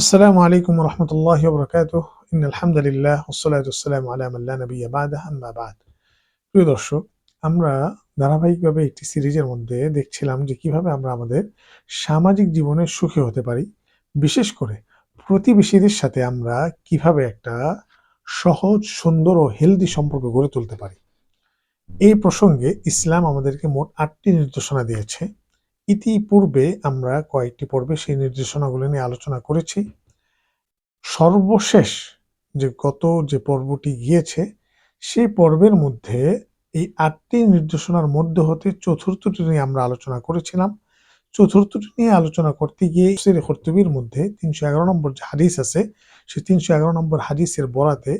আসসালামু আলাইকুম রহমতুল্লাহ বরকাত ইন আলহামদুলিল্লাহ ওসলাতাম আলাম আল্লাহ নবী আবাদ আহমাবাদ প্রিয় দর্শক, আমরা ধারাবাহিকভাবে একটি সিরিজের মধ্যে দেখছিলাম যে কীভাবে আমরা আমাদের সামাজিক জীবনে সুখী হতে পারি। বিশেষ করে প্রতিবেশীদের সাথে আমরা কীভাবে একটা সহজ, সুন্দর ও হেলদি সম্পর্ক গড়ে তুলতে পারি। এই প্রসঙ্গে ইসলাম আমাদেরকে মোট আটটি নির্দেশনা দিয়েছে। ইতিপূর্বে আমরা কয়েকটি পর্বে সেই নির্দেশনাগুলো নিয়ে আলোচনা করেছি। সর্বশেষ যে গত যে পর্বটি গিয়েছে, সেই পর্বের মধ্যে এই আটটি নির্দেশনার মধ্যে হতে চতুর্থটি নিয়ে আমরা আলোচনা করেছিলাম। চতুর্থটি নিয়ে আলোচনা করতে গিয়ে সেরে কর্তব্যের মধ্যে তিনশো এগারো নম্বর যে হাদিস আছে, সেই তিনশো এগারো নম্বর হাদিসের বরাতে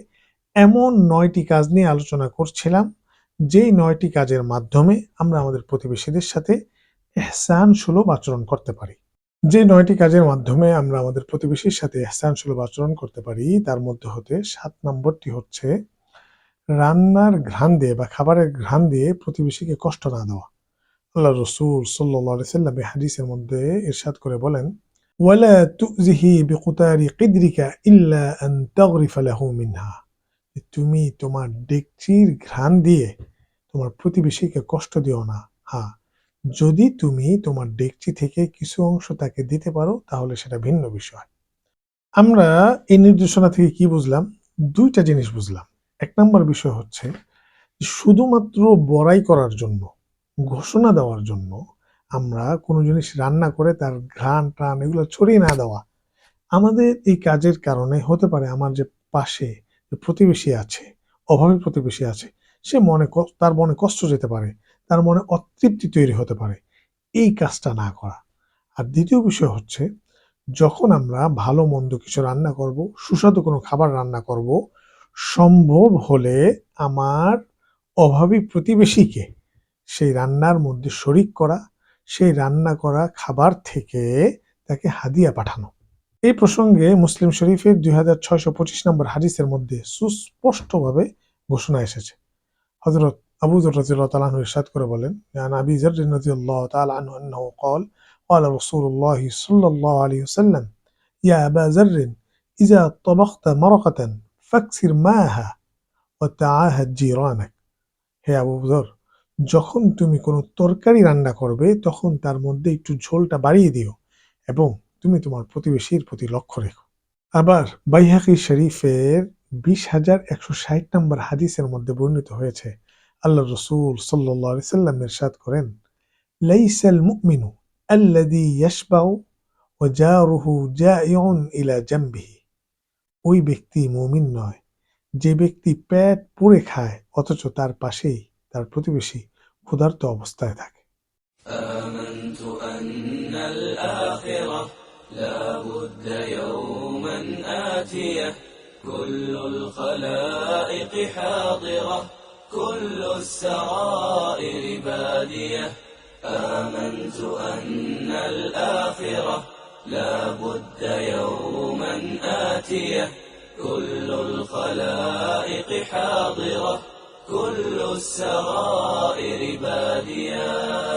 এমন নয়টি কাজ নিয়ে আলোচনা করছিলাম। যেই নয়টি কাজের মাধ্যমে আমরা আমাদের প্রতিবেশীদের সাথে এহসান সুলভ আচরণ করতে পারি। যে নয়টি কাজের মাধ্যমে আমরা আমাদের প্রতিবেশীর সাথে এহসান সুলভ আচরণ করতে পারি, তার মধ্যে হতে সাত নম্বরটি হচ্ছে রান্নার ঘ্রাণ দিয়ে বা খাবারের ঘ্রাণ দিয়ে প্রতিবেশীকে কষ্ট না দেওয়া। আল্লাহ রসুল সাল্লাহ হাদিসের মধ্যে ইরশাদ করে বলেন ইল্লা তুমি তোমার ডেকচির ঘ্রাণ দিয়ে তোমার প্রতিবেশীকে কষ্ট দিও না। হ্যাঁ যদি তুমি তোমার ডেকচি থেকে কিছু অংশ তাকে দিতে পারো, তাহলে সেটা ভিন্ন বিষয়। আমরা এই নির্দেশনা থেকে কি বুঝলাম? দুইটা জিনিস বুঝলাম। এক নম্বর বিষয় হচ্ছে শুধুমাত্র বড়াই করার জন্য, ঘোষণা দেওয়ার জন্য আমরা কোনো জিনিস রান্না করে তার ঘ্রাণ টান এগুলো ছড়িয়ে না দেওয়া। আমাদের এই কাজের কারণে হতে পারে আমার যে পাশে প্রতিবেশী আছে, অভাবী প্রতিবেশী আছে, সে মনে তার মনে কষ্ট যেতে পারে। তার মনে অতৃপ্তি তৈরি হতে পারে। এই কাজটা না করা। আর দ্বিতীয় বিষয় হচ্ছে, যখন আমরা ভালো, মন্দ কিছু রান্না করব, সুস্বাদু কোনো খাবার রান্না করব, সম্ভব হলে আমার অভাবী প্রতিবেশীকে সেই রান্নার মধ্যে শরিক করা, সেই রান্না করা খাবার থেকে তাকে হাদিয়া পাঠানো। এই প্রসঙ্গে মুসলিম শরীফের দুই হাজার ছয়শো পঁচিশ নম্বর হাদিসের মধ্যে সুস্পষ্টভাবে ঘোষণা এসেছে। হজরত আবু যর রাজিয়াল্লাহু তাআলা আনহু ইরশাদ করে বলেন عن أبي ذر رضي الله تعالى عنه أنه قال قال رسول الله صلى الله عليه وسلم يا أبا ذر إذا طبخت مرقة فاكسر ماها وتعاهد جيرانك হে আবু যর যখন তুমি কোনো তরকারি রান্না করবে তখন তার মধ্যে একটু ঝোলটা বাড়িয়ে দিও এবং তুমি তোমার প্রতিবেশীর প্রতি লক্ষ্য রেখো আবার বাইহাকি শরীফের বিশ হাজার একশো ষাট নম্বর হাদিসের মধ্যে বর্ণিত হয়েছে আল্লাহ রসুল সাল্লাহ সাল্লাম ইরশাদ করেন লাইসাল মুমিনু আল্লাদি ইয়াশবাউ ও জারুহু জাইউন ইলা জাম্বিহি ওই ব্যক্তি মুমিন নয় যে ব্যক্তি পেট পুড়ে খায় অথচ তার পাশেই তার প্রতিবেশী ক্ষুধার্ত অবস্থায় থাকে آمنت أن الآخرة لا بد يوما آتية كل الخلائق حاضرة كل السرائر بادية. آمنت أن الآخرة لا بد يوما آتية. كل الخلائق حاضرة. كل السرائر بادية.